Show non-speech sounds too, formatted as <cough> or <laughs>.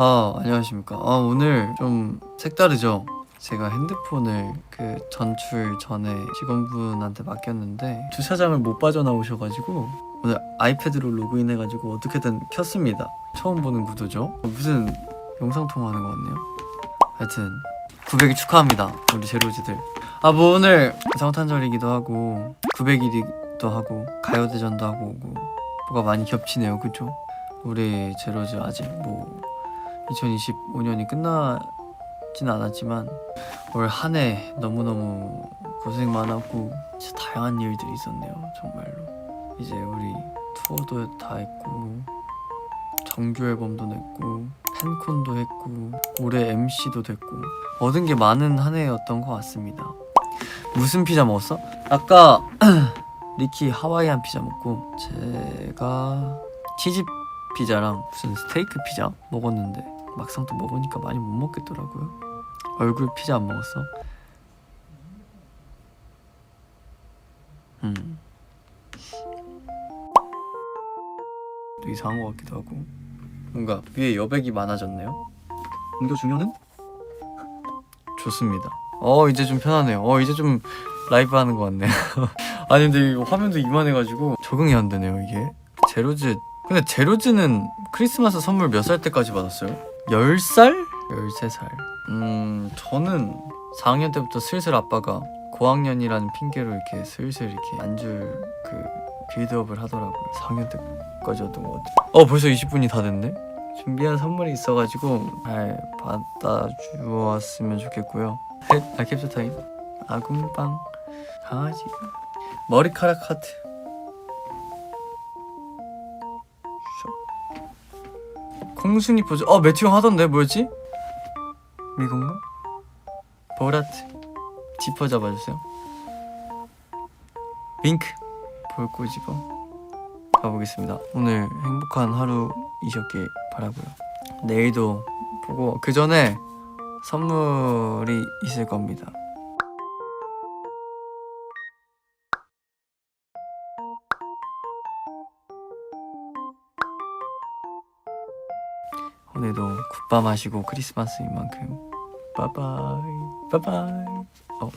아 안녕하십니까. 아 오늘 좀 색다르죠. 제가 핸드폰을 그 전출 전에 직원분한테 맡겼는데 주차장을 못 빠져나오셔가지고 오늘 아이패드로 로그인해가지고 어떻게든 켰습니다. 처음 보는 구도죠. 어, 무슨 영상 통화하는 것 같네요. 하여튼 900일 축하합니다. 우리 제로지들. 아 뭐 오늘 성탄절이기도 하고 900일이기도 하고 가요대전도 하고 오고 뭐가 많이 겹치네요. 그죠? 우리 제로즈 아직 뭐 2025년이 끝나진 않았지만 올 한 해 너무너무 고생 많았고 진짜 다양한 일들이 있었네요 정말로 이제 우리 투어도 다 했고 정규 앨범도 냈고 팬콘도 했고 올해 MC도 됐고 얻은 게 많은 한 해였던 것 같습니다 무슨 피자 먹었어? 아까 <clears throat> 리키 하와이안 피자 먹고 제가 치즈 피자랑 무슨 스테이크 피자 먹었는데 막상 또 먹으니까 많이 못 먹겠더라고요. 얼굴 피자 안 먹었어? 음. 또 이상한 것 같기도 하고 뭔가 위에 여백이 많아졌네요. 공교 중요는? 좋습니다. 어 이제 좀 편하네요. 어 이제 좀 라이브 하는 것 같네. <laughs> 아니 근데 이거 화면도 이만해가지고 적응이 안 되네요 이게. 제로즈 근데 제로즈는 크리스마스 선물 몇 살 때까지 받았어요? 10살? 13살. 음 저는 4학년 때부터 슬슬 아빠가 고학년이라는 핑계로 이렇게 슬슬 이렇게 안줄 그 빌드업을 하더라고요. 4학년 때까지였던 것 같아요. 어 벌써 20분이 다 됐네? 준비한 선물이 있어가지고 잘 받아주었으면 좋겠고요. 헷, <laughs> 아 캡처 타임. 아궁빵 강아지 머리카락 하트. 슉. 콩순이 포즈. 어 매튜 형 하던데 뭐였지? 이건가? 보라트. 지퍼 잡아주세요. 윙크. 볼 꼬집어. 가보겠습니다. 오늘 행복한 하루이셨길 바라고요. 내일도 보고 그 전에 선물이 있을 겁니다. 오늘도 굿밤 하시고 크리스마스인 만큼. 빠바이. 빠바이. 어